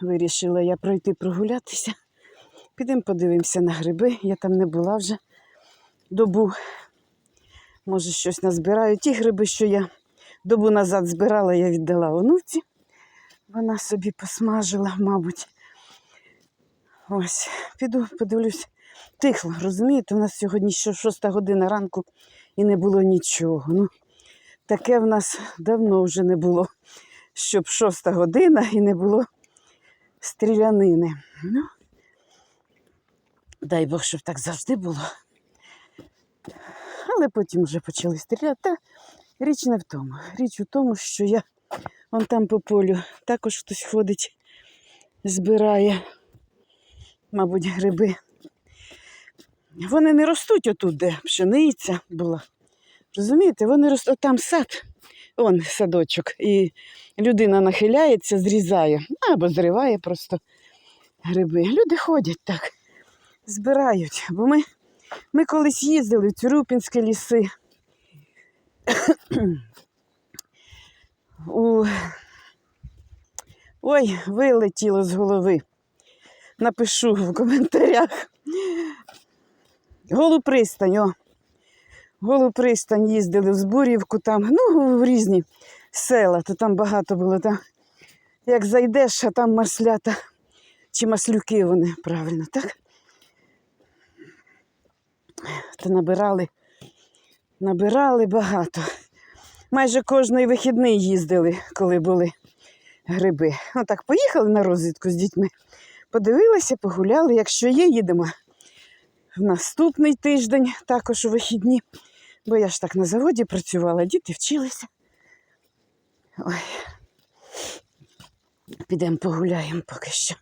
Вирішила я пройти прогулятися. Підемо подивимося на гриби. Я там не була вже добу. Може, щось назбираю. Ті гриби, що я добу назад збирала, я віддала онуці. Вона собі посмажила, мабуть. Ось, піду, подивлюсь. Тихо, розумієте, у нас сьогодні ще шоста година ранку і не було нічого. Ну, таке в нас давно вже не було, щоб шоста година і не було стрілянини. Ну, дай Бог, щоб так завжди було. Але потім вже почали стріляти. Та річ не в тому. Річ у тому, що я вон там по полю також хтось ходить, збирає, мабуть, гриби. Вони не ростуть отут, де пшениця була. Розумієте, вони ростуть там сад, он садочок, і людина нахиляється, зрізає або зриває просто гриби. Люди ходять так, збирають. Бо ми, ми колись їздили в Цюрупінські ліси. У... Ой, вилетіло з голови. Напишу в коментарях. Голу пристань, о. Голу пристань їздили в Збурівку там, ну, в різні села, то там багато було. Там, як зайдеш, а там маслята чи маслюки вони, правильно, так? То набирали, набирали багато. Майже кожний вихідний їздили, коли були гриби. Отак поїхали на розвідку з дітьми, подивилися, погуляли. Якщо є, їдемо в наступний тиждень, також у вихідні. Бо я ж так на заводі працювала, діти вчилися. Ой. Підемо погуляємо поки що.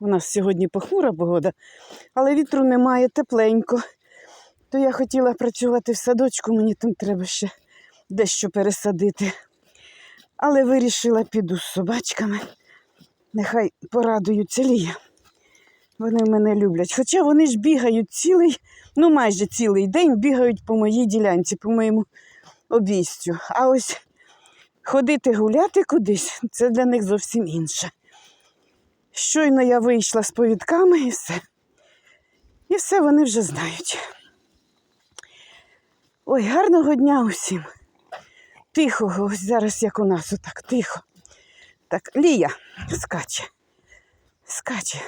У нас сьогодні похмура погода, але вітру немає, тепленько. То я хотіла працювати в садочку, мені там треба ще дещо пересадити. Але вирішила, піду з собачками. Нехай порадуються Лія. Вони мене люблять. Хоча вони ж бігають цілий, ну майже цілий день бігають по моїй ділянці, по моєму обійстю. А ось ходити гуляти кудись це для них зовсім інше. Щойно я вийшла з повідками і все. І все вони вже знають. Ой, гарного дня усім. Тихого, ось зараз як у нас, отак, тихо. Так, Лія скаче. Скаче.